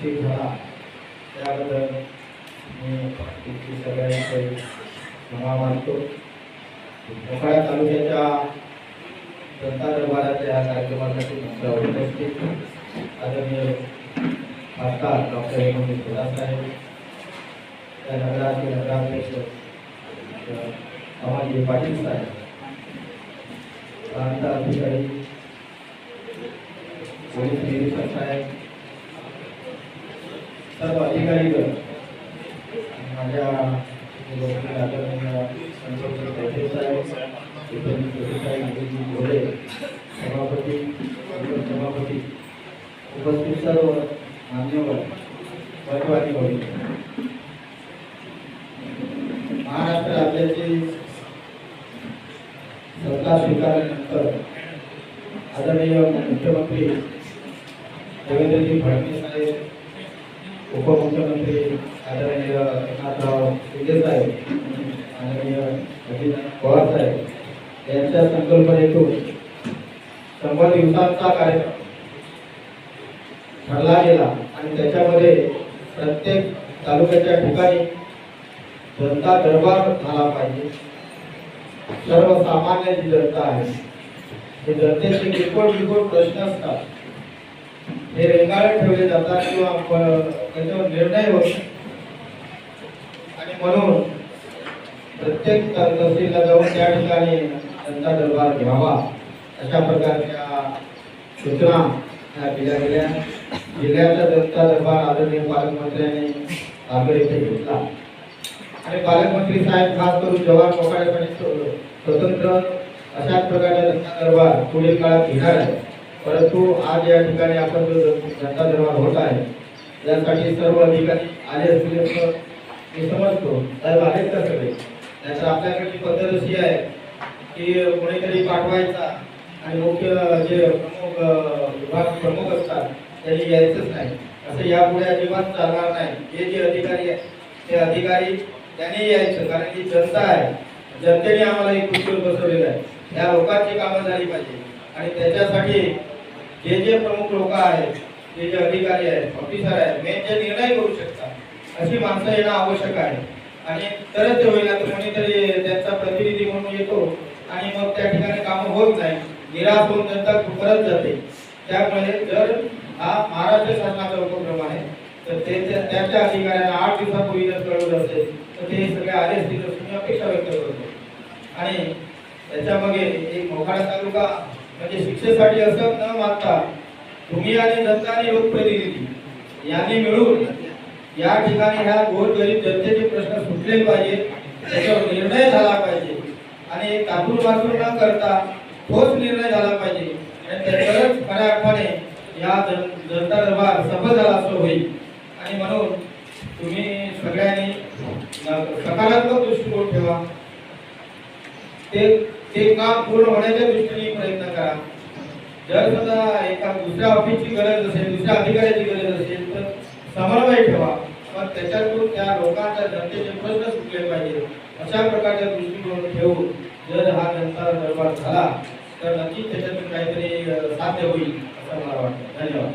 यशस्वी झाला. त्याबद्दल मी इथली सगळ्यांचे मना मानतो. मोखाड्या तालुक्याच्या जनता दरबाराच्या या कार्यक्रमासाठी तुमच्या उपस्थित आदरणीय खासदार डॉक्टर हेमंत प्रधान साहेब त्या नगराचे नगराध्यक्ष अमाजी पाटील साहेब प्रांत अधिकारी पोलीस निरीक्षक साहेब सर्व अधिकारीगण आणि माझ्या उपस्थित आदरणीय संतोष पाटील सर्व अधिकारी गण. माझ्या सभापती उपसभापती उपस्थित सर्व मान्यवर महत्वाची होईल महाराष्ट्र राज्याचे सत्ता स्वीकारल्यानंतर आदरणीय मुख्यमंत्री देवेंद्रजी फडणवीस साहेब उपमुख्यमंत्री आदरणीय एकनाथराव शिंदे साहेब आदरणीय अजित पवार साहेब यांच्या संकल्पनेतून शंभर दिवसांचा कार्यक्रम ठरला गेला आणि त्याच्यामध्ये प्रत्येक तालुक्याच्या ठिकाणी जनता दरबार झाला पाहिजे. सर्वसामान्य जी जनता आहे ते जनतेचे किरकोळ किरकोळ प्रश्न असतात. हे रेंगाळत ठेवले जातात किंवा त्याच्यावर निर्णय होत आणि म्हणून प्रत्येक तहसीलला जाऊन त्या ठिकाणी त्यांचा दरबार घ्यावा अशा प्रकारच्या सूचना ह्या दिल्या गेल्या. जिल्ह्याचा जनता दरबार आदरणीय पालकमंत्र्यांनी आग्रह इथे घेतला. आणि पालकमंत्री साहेब खास करून जवाहर मोकाळेपणे स्वतंत्र अशाच प्रकारचा जनता दरबार पुढील काळात घेणार आहे परंतु आज या ठिकाणी आपण जो जनता निर्माण होत आहे त्यासाठी सर्व अधिकारी आले असले मी समजतो. साहेब आहेत का सगळे? त्याचं आपल्याकडची पद्धत अशी आहे की कोणीतरी पाठवायचा आणि मुख्य जे प्रमुख विभाग प्रमुख असतात त्यांनी यायचंच नाही. असं यापुढे अजिबात चालणार नाही. हे जे अधिकारी आहेत ते अधिकारी त्यांनी यायचं कारण की जनता आहे. जनतेने आम्हाला एक खुर्चीवर बसवलेलं आहे. या लोकांची कामं झाली पाहिजे. आणि त्याच्यासाठी जे जे प्रमुख लोक आहेत जे जे अधिकारी आहेत ऑफिसर आहेत मेन जे निर्णय करू शकतात अशी माणसं येणं आवश्यक आहे. आणि तरच ते होईल तर कोणीतरी त्यांचा प्रतिनिधी म्हणून येतो आणि मग त्या ठिकाणी कामं होत नाही. निराश होऊन जनता परत जाते. त्यामुळे जर हा महाराष्ट्र शासनाचा उपक्रम आहे तर ते त्या- त्याच्या अधिकाऱ्यांना आठ दिवसापूर्वी जर कळवलं असेल तर ते सगळे आदेश दिले असून अपेक्षा व्यक्त करतो. आणि त्याच्यामागे एक मोखाडा तालुका म्हणजे शिक्षेसाठी असं न मागता तुम्ही आणि जनता आणि लोकप्रतिनिधी यांनी मिळून या ठिकाणी ह्या गोरगरीब जनतेचे प्रश्न सुटले पाहिजे त्याच्यावर निर्णय झाला पाहिजे आणि कापूर वाचून न करता ठोस निर्णय झाला पाहिजे. आणि त्याच्यावरच खऱ्या अर्थाने या जन- जनता दरबार सफल झाला असं होईल. आणि म्हणून तुम्ही सगळ्यांनी सकारात्मक दृष्टिकोन ठेवा. ते ते काम पूर्ण होण्याच्या दृष्टीने प्रयत्न करा. जर समजा एका दुसऱ्या ऑफिसची गरज असेल दुसऱ्या अधिकाऱ्याची गरज असेल तर समन्वय ठेवा. पण त्याच्यातून त्या लोकांच्या जनतेचे प्रश्न सुटले पाहिजे. अशा प्रकारच्या दृष्टिकोन ठेवून जर हा जनता दरबार झाला तर नक्कीच त्याच्यातून काहीतरी साध्य होईल असं मला वाटतं. धन्यवाद.